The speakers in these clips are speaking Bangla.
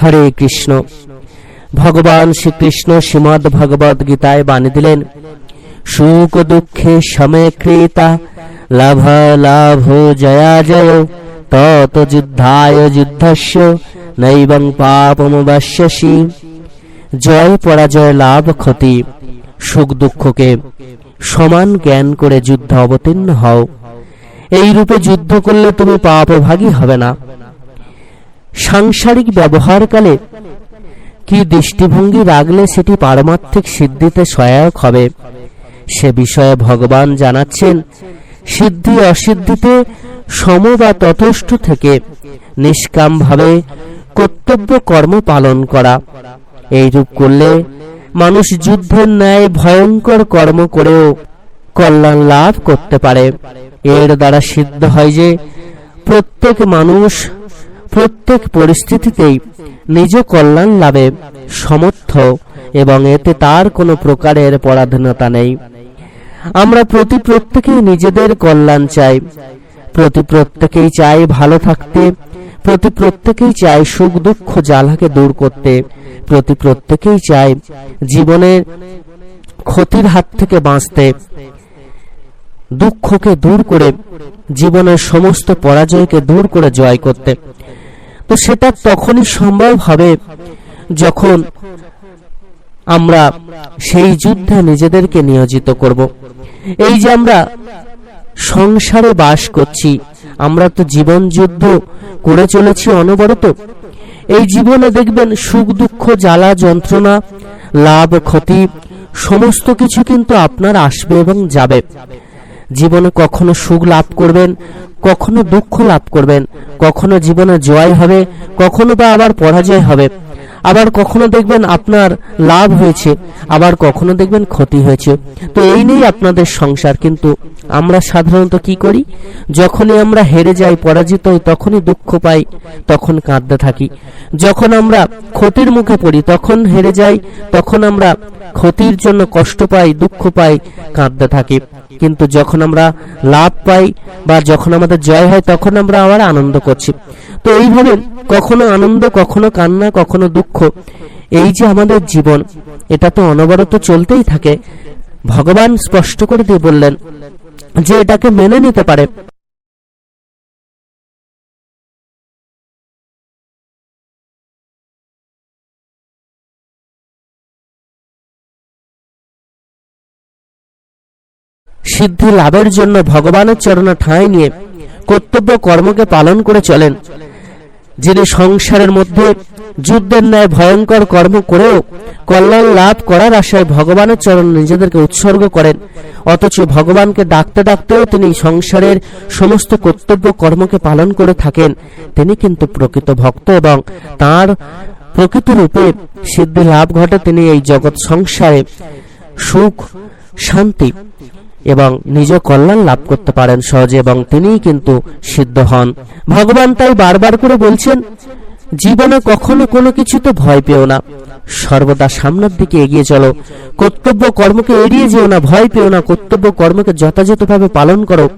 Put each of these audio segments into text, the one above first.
হরে কৃষ্ণ। ভগবান শ্রীকৃষ্ণ শ্রীমদ ভগবদ গীতায় বাণী দিলেন, সুখ দুঃখে সময় ক্রেতা, লাভ লাভ জয়া জয় তত যুদ্ধায় যুদ্ধস্য, নৈবং পাপমবাস্যসি জয় পরাজয় লাভ ক্ষতি, সুখ দুঃখকে সমান জ্ঞান করে যুদ্ধ অবতীর্ণ হও। এই রূপে যুদ্ধ করলে তুমি পাপভাগী হবে না। সাংসারিক ব্যবহারকালে কি দৃষ্টিভঙ্গি রাখলে সেটি পারমার্থিক সিদ্ধিতে সহায়ক হবে? সে বিষয়ে ভগবান জানাচ্ছেন, সিদ্ধি অসিদ্ধিতে সম বা তথস্থ থেকে নিষ্কামভাবে কর্তব্য কর্ম পালন করা। এইরূপ করলে মানুষ যুদ্ধের ন্যায় ভয়ঙ্কর কর্ম করেও কল্যাণ লাভ করতে পারে। এর দ্বারা সিদ্ধ হয় যে প্রত্যেক মানুষ প্রত্যেক পরিস্থিতিতেই নিজ কল্যাণ লাভে সমর্থ এবং এতে তার কোনো প্রকারের পরাধীনতা নেই। আমরা প্রতি প্রত্যেকেই নিজেদের কল্যাণ চাই। প্রতি প্রত্যেকেই চাই ভালো থাকতে, প্রতি প্রত্যেকেই চাই সুখ দুঃখ জ্বালাকে দূর করতে, প্রতি প্রত্যেকেই চাই জীবনের ক্ষতির হাত থেকে বাঁচতে, দুঃখকে দূর করে, জীবনের সমস্ত পরাজয়কে দূর করে জয় করতে। তো সেটা তখনই সম্ভব হবে যখন আমরা সেই যুদ্ধে নিজেদেরকে নিয়োজিত করব। এই যে আমরা সংসারে বাস করছি, আমরা তো জীবন যুদ্ধ করে চলেছি অনবরত। এই জীবনে দেখবেন সুখ, দুঃখ, জ্বালা, যন্ত্রণা, লাভ, ক্ষতি, সমস্ত কিছু কিন্তু আপনার আসবে এবং যাবে। জীবনে কখনো সুখ লাভ করবেন, কখনো দুঃখ লাভ করবেন, কখনো জীবনে জয় হবে, কখনো বা আবার পরাজয় হবে। আবার কখনো দেখবেন আপনার লাভ হয়েছে, আবার কখনো দেখবেন ক্ষতি হয়েছে। তো এই নিয়েই আপনাদের সংসার, কিন্তু আমরা সাধারণত কি করি? যখনই আমরা হেরে যাই, পরাজিত হই, তখনই দুঃখ পাই, তখন কাঁদতে থাকি। যখন আমরা ক্ষতির মুখে পড়ি, তখন হেরে যাই, তখন আমরা ক্ষতির জন্য কষ্ট পাই, দুঃখ পাই, কাঁদতে থাকি। কিন্তু যখন আমরা লাভ পাই বা যখন আমাদের জয় হয়, তখন আমরা আবার আনন্দ করছি। তো এইভাবে কখনো আনন্দ, কখনো কান্না, কখনো দুঃখ, এই যে আমাদের জীবন, এটা তো অনবরত চলতেই থাকে। ভগবান স্পষ্ট করে দিয়ে বললেন যে এটাকে মেনে নিতে পারে। সিদ্ধি লাভের জন্য ভগবানের চরণে ঠাঁই নিয়ে কর্তব্য কর্মকে পালন করে চলেন। যিনি সংসারের মধ্যে যুদ্ধের ন্যায় ভয়ঙ্কর কর্ম করেও কল্যাণ লাভ করার আশায় ভগবানের চরণ নিজেদেরকে উৎসর্গ করেন। অথচ ভগবানকে ডাকতে ডাকতেও তিনি সংসারের সমস্ত কর্তব্য কর্মকে পালন করে থাকেন। তিনি কিন্তু প্রকৃত ভক্ত এবং তার প্রকৃত রূপে সিদ্ধি লাভ ঘটে তিনি এই জগৎ সংসারে সুখ, শান্তি এবং নিজ কল্যাণ লাভ করতে পারেন সহজে এবং তিনিই কিন্তু সিদ্ধ হন। ভগবান তাই বারবার করে বলছেন, জীবনে কখনো কোনো কিছুতে ভয় পেও না। সর্বদা সামনের দিকে এগিয়ে চলো। কর্তব্য কর্মকে এড়িয়ে যেও না, ভয় পেও না। কর্তব্য কর্মকে যথাযথভাবে পালন করো।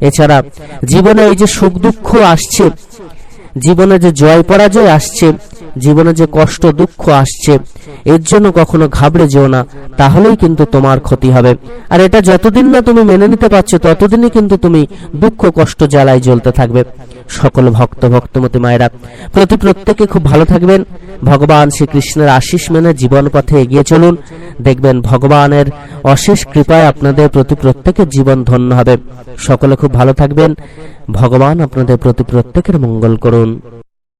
এছাড়া জীবনে এই যে সুখ দুঃখ আসছে, জীবনে যে জয় পরাজয় আসছে, জীবনে যে কষ্ট দুঃখ আসছে এর জন্য কখনো ঘাবড়ে যেও না, তাহলেই কিন্তু তোমার ক্ষতি হবে। আর এটা যতদিন না তুমি মেনে নিতে পারছ, ততদিনই কিন্তু তুমি দুঃখ, কষ্ট, জ্বালায় জ্বলতে থাকবে। সকল ভক্ত, ভক্তমতী মায়েরা, প্রতি প্রত্যেকে খুব ভালো থাকবেন। ভগবান শ্রীকৃষ্ণের আশিস মেনে জীবন পথে এগিয়ে চলুন। দেখবেন ভগবানের অশেষ কৃপায় আপনাদের প্রতি প্রত্যেকের জীবন ধন্য হবে। সকলে খুব ভালো থাকবেন। ভগবান আপনাদের প্রতি প্রত্যেকের মঙ্গল করুন।